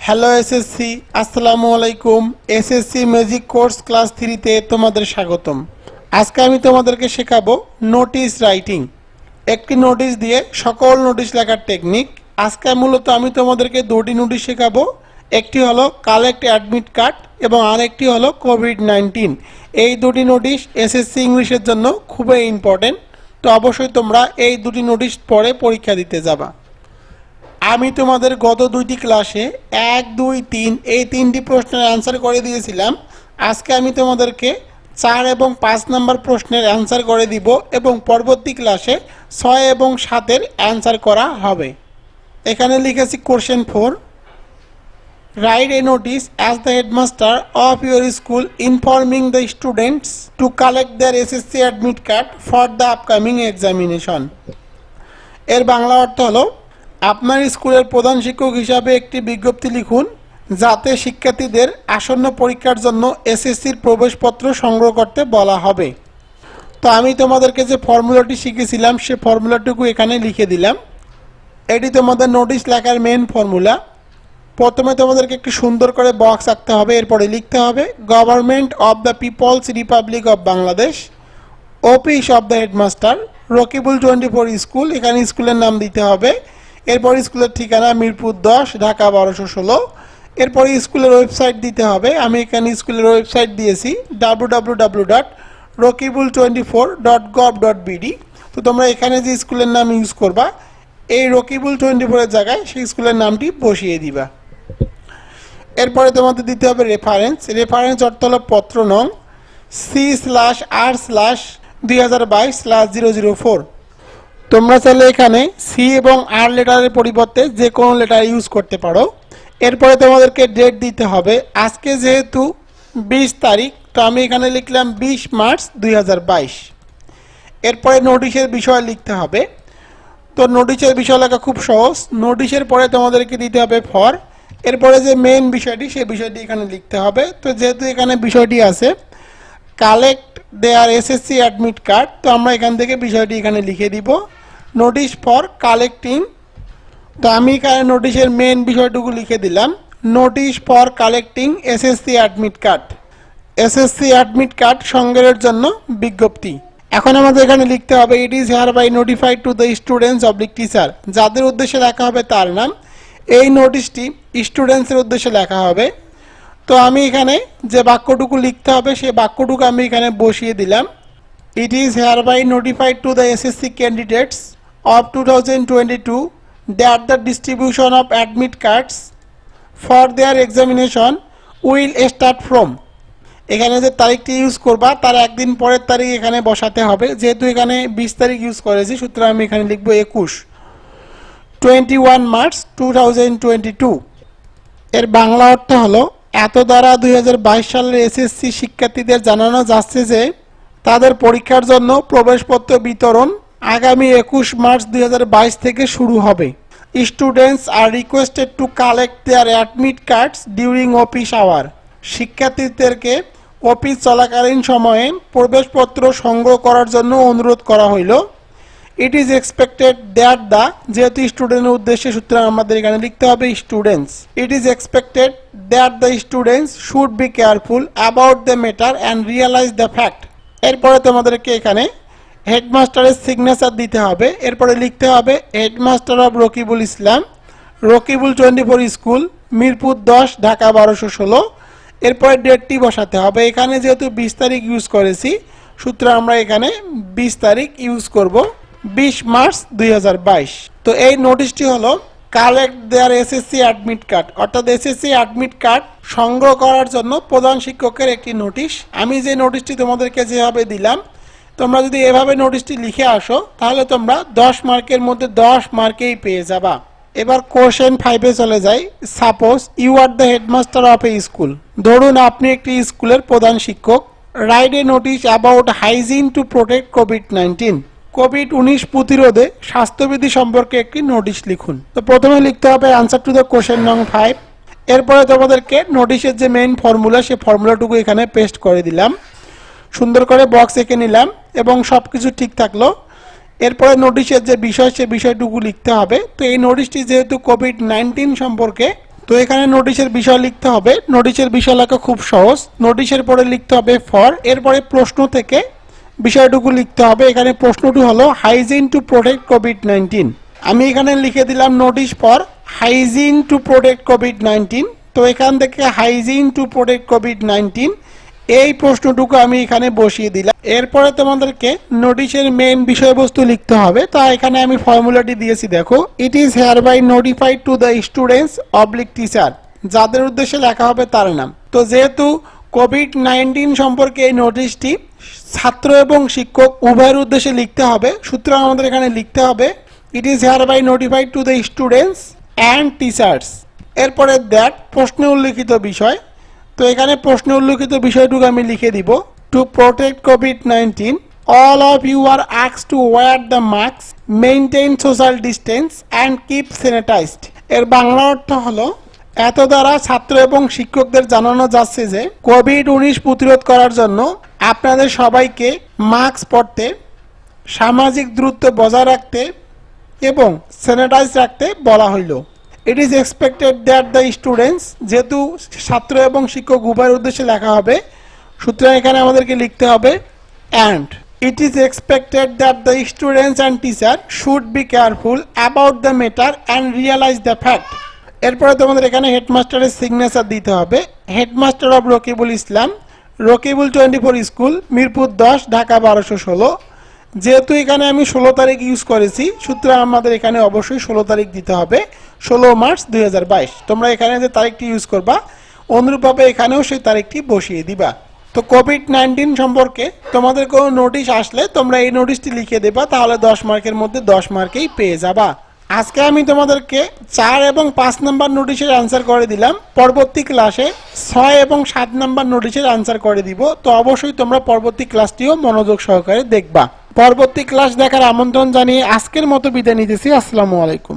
Hello SSC আসসালামু আলাইকুম SSC magic course class থ্রিতে তোমাদের স্বাগতম। আজকে আমি তোমাদেরকে শেখাবো নোটিশ রাইটিং একটি নোটিশ দিয়ে সকল নোটিশ লেখার টেকনিক আজকে মূলত আমি তোমাদেরকে দুটি নোটিশ শেখাবো। একটি হলো কালেক্ট অ্যাডমিট কার্ড এবং আরেকটি হলো কোভিড নাইন্টিন এই দুটি নোটিশ এসএসসি ইংলিশের জন্য খুবই ইম্পর্টেন্ট তো অবশ্যই তোমরা এই দুটি নোটিশ পরে পরীক্ষা দিতে যাবা। আমি তোমাদের গত দুইটি ক্লাসে এক, দুই, তিন, এই তিনটি প্রশ্নের অ্যান্সার করে দিয়েছিলাম। আজকে আমি তোমাদেরকে চার এবং পাঁচ নম্বর প্রশ্নের অ্যান্সার করে দিব এবং পরবর্তী ক্লাসে ছয় এবং সাতের অ্যান্সার করা হবে। এখানে লিখেছি question four write a notice as the headmaster of your school informing the students to collect their SSC admit card for the upcoming examination এর বাংলা অর্থ হলো আপনার স্কুলের প্রধান শিক্ষক হিসাবে একটি বিজ্ঞপ্তি লিখুন, যাতে শিক্ষার্থীদের আসন্ন পরীক্ষার জন্য এসএসসির প্রবেশপত্র সংগ্রহ করতে বলা হবে। তো আমি তোমাদেরকে যে ফর্মুলাটি শিখেছিলাম, সে ফর্মুলাটুকু এখানে লিখে দিলাম। এটি তোমাদের নোটিশ লেখার মেন ফর্মুলা। প্রথমে তোমাদেরকে একটি সুন্দর করে বক্স আঁকতে হবে, এরপরে লিখতে হবে government of the people's republic of Bangladesh office of the headmaster Rakibul twenty four school এখানে স্কুলের নাম দিতে হবে। এরপর স্কুলের ঠিকানা মিরপুর দশ, ঢাকা বারোশো ষোলো। এরপরে স্কুলের ওয়েবসাইট দিতে হবে। আমি এখানে স্কুলের ওয়েবসাইট দিয়েছি W W dot Rakibul twenty four dot dot BD তো তোমরা এখানে যে স্কুলের নাম ইউজ করবা, এই রকিবুল টোয়েন্টি ফোরের জায়গায় সেই স্কুলের নামটি বসিয়ে দিবা। এরপরে তোমাদের দিতে হবে রেফারেন্স রেফারেন্স অর্থ হলো পত্র নং সি স্ল্যাশ আর স্ল্যাশ দুই হাজার বাইশ স্ল্যাশ জিরো জিরো ফোর তোমরা চাইলে এখানে সি এবং আর লেটারের পরিবর্তে যে কোনো লেটার ইউজ করতে পারো। এরপরে তোমাদেরকে ডেট দিতে হবে। আজকে যেহেতু বিশ তারিখ, তো আমি এখানে লিখলাম বিশ মার্চ দুই হাজার বাইশ। এরপরে নোটিশের বিষয় লিখতে হবে। তো নোটিশের বিষয় লেখা খুব সহজ। নোটিশের পরে তোমাদেরকে দিতে হবে ফর এরপরে যে মেন বিষয়টি, সেই বিষয়টি এখানে লিখতে হবে। তো যেহেতু এখানে বিষয়টি আছে collect their SSC admit card তো আমরা এখান থেকে বিষয়টি এখানে লিখে দিব। নোটিশ ফর কালেক্টিং তো আমি এখানে নোটিশের মেন বিষয়টুকু লিখে দিলাম। Notice for collecting SSC admit card SSC admit card সংগ্রহের জন্য বিজ্ঞপ্তি। এখন আমাদের এখানে লিখতে হবে it is hereby notified to the students oblique teacher যাদের উদ্দেশ্যে লেখা হবে তার নাম। এই নোটিশটি স্টুডেন্টসের উদ্দেশ্যে লেখা হবে। তো আমি এখানে যে বাক্যটুকু লিখতে হবে সেই বাক্যটুকু আমি এখানে বসিয়ে দিলাম। It is hereby notified to the SSC candidates twenty two that the distribution of admit cards for their examination will start from এখানে যে তারিখটি ইউজ করবা, তার একদিন পরের তারিখ এখানে বসাতে হবে। যেহেতু এখানে বিশ তারিখ ইউজ করেছি, সুতরাং আমি এখানে লিখব একুশ। Twenty one March two thousand twenty two এর বাংলা অর্থ হলো, এত দ্বারা দুই হাজার বাইশ সালের এসএসসি শিক্ষার্থীদের জানানো যাচ্ছে যে, তাদের পরীক্ষার জন্য প্রবেশপত্র বিতরণ আগামী একুশ মার্চ দুই হাজার বাইশ থেকে শুরু হবে। Students are requested to collect their admit cards during office hour. শিক্ষার্থীদেরকে অফিস চলাকালীন সময়ে প্রবেশপত্র সংগ্রহ করার জন্য অনুরোধ করা হইল। It is expected that the যেহেতু স্টুডেন্টের উদ্দেশ্যে, সুতরাং আমাদের এখানে লিখতে হবে students it is expected that the students should be careful about the matter and realize the fact এরপরে তোমাদেরকে এখানে হেডমাস্টারের সিগনেচার দিতে হবে। এরপরে লিখতে হবে headmaster of Rakibul Islam, Rakibul twenty four school, Mirpur দশ, ঢাকা বারোশো ষোলো। এরপরে ডেটটি বসাতে হবে। এখানে যেহেতু বিশ তারিখ ইউজ করেছি, সুতরাং আমরা এখানে বিশ তারিখ ইউজ করব, বিশ মার্চ দুই হাজার বাইশ। তো এই নোটিশটি হলো collect their SSC admit card অর্থাৎ এসএসসি অ্যাডমিট কার্ড সংগ্রহ করার জন্য প্রধান শিক্ষকের একটি নোটিশ আমি যে নোটিশটি তোমাদেরকে যেভাবে দিলাম তোমরা যদি এভাবে নোটিশটি লিখে আসো, তাহলে তোমরা দশ মার্কের মধ্যে দশ মার্কেই পেয়ে যাবা। এবার কোশ্চেন ফাইভে চলে যাই। Suppose you are the headmaster of a school ধরুন আপনি একটি স্কুলের প্রধান শিক্ষক। Write a notice about hygiene to protect COVID nineteen COVID উনিশ প্রতিরোধে স্বাস্থ্যবিধি সম্পর্কে একটি নোটিশ লিখুন। তো প্রথমে লিখতে হবে আনসার টু দ্য কোশ্চেন নং ফাইভ এরপরে তোমাদেরকে নোটিশের যে মেইন ফর্মুলা সেই ফর্মুলাটুকু এখানে পেস্ট করে দিলাম। সুন্দর করে বক্স এঁকে নিলাম। এবং সব কিছু ঠিক থাকল। এরপরে নোটিশের যে বিষয়, সে বিষয়টুকু লিখতে হবে। তো এই নোটিশটি যেহেতু কোভিড নাইন্টিন সম্পর্কে, তো এখানে নোটিশের বিষয় লিখতে হবে। নোটিশের বিষয় লেখা খুব সহজ। নোটিশের পরে লিখতে হবে ফর এরপরে প্রশ্ন থেকে বিষয়টুকু লিখতে হবে। এখানে প্রশ্নটি হলো hygiene to protect COVID nineteen আমি এখানে লিখে দিলাম notice for hygiene to protect COVID nineteen তো এখান থেকে hygiene to protect COVID nineteen এই প্রশ্নটুকু আমি এখানে বসিয়ে দিলাম। এরপরে তোমাদেরকে নোটিশের মেইন বিষয়বস্তু লিখতে হবে। তা এখানে আমি ফর্মুলাটি দিয়েছি, দেখো। It is hereby notified to the students oblique teacher যাদের উদ্দেশ্যে লেখা হবে তার নাম। তো যেহেতু কোভিড নাইন্টিন সম্পর্কে এই নোটিশটি ছাত্র এবং শিক্ষক উভয়ের উদ্দেশ্যে লিখতে হবে, সুতরাং আমাদের এখানে লিখতে হবে it is hereby notified to the students and teachers এরপরে দ্যাট প্রশ্নে উল্লিখিত বিষয় তো এখানে প্রশ্ন উল্লিখিত বিষয়টুকু আমি লিখে দিব। To protect COVID nineteen all of you are আক্স to wear the mask maintain social distance and keep sanitized এর বাংলা অর্থ হলো, এত দ্বারা ছাত্র এবং শিক্ষকদের জানানো যাচ্ছে যে কোভিড উনিশ প্রতিরোধ করার জন্য আপনাদের সবাইকে মাস্ক পরতে, সামাজিক দূরত্ব বজায় রাখতে এবং স্যানিটাইজ রাখতে বলা হইল। It is expected that the students যেহেতু ছাত্র এবং শিক্ষক উভয়ের উদ্দেশ্যে লেখা হবে, সুতরাং এখানে আমাদেরকে লিখতে হবে and it is expected that the students and teacher should be careful about the matter and realize the fact এরপরে তোমাদের এখানে হেডমাস্টারের সিগনেচার দিতে হবে। Headmaster of Rakibul Islam, Rakibul twenty four school, Mirpur দশ, ঢাকা বারোশো ষোলো। যেহেতু এখানে আমি ষোলো তারিখ ইউজ করেছি, সুতরাং আমাদের এখানে অবশ্যই ষোলো তারিখ দিতে হবে, ষোলো মার্চ দুই হাজার বাইশ। তোমরা এখানে যে তারিখটি ইউজ করবা, অনুরূপভাবে এখানেও সেই তারিখটি বসিয়ে দিবা। তো কোভিড নাইন্টিন সম্পর্কে তোমাদের কোনো নোটিশ আসলে তোমরা এই নোটিশটি লিখে দেবা, তাহলে দশ মার্কের মধ্যে দশ মার্কেই পেয়ে যাবা। আজকে আমি তোমাদেরকে চার এবং পাঁচ নাম্বার নোটিশের আনসার করে দিলাম। পরবর্তী ক্লাসে ছয় এবং সাত নাম্বার নোটিশের আনসার করে দিব। তো অবশ্যই তোমরা পরবর্তী ক্লাসটিও মনোযোগ সহকারে দেখবা। পরবর্তী ক্লাস দেখার আমন্ত্রণ জানিয়ে আজকের মতো বিদায় নিতেছি। আসসালামু আলাইকুম।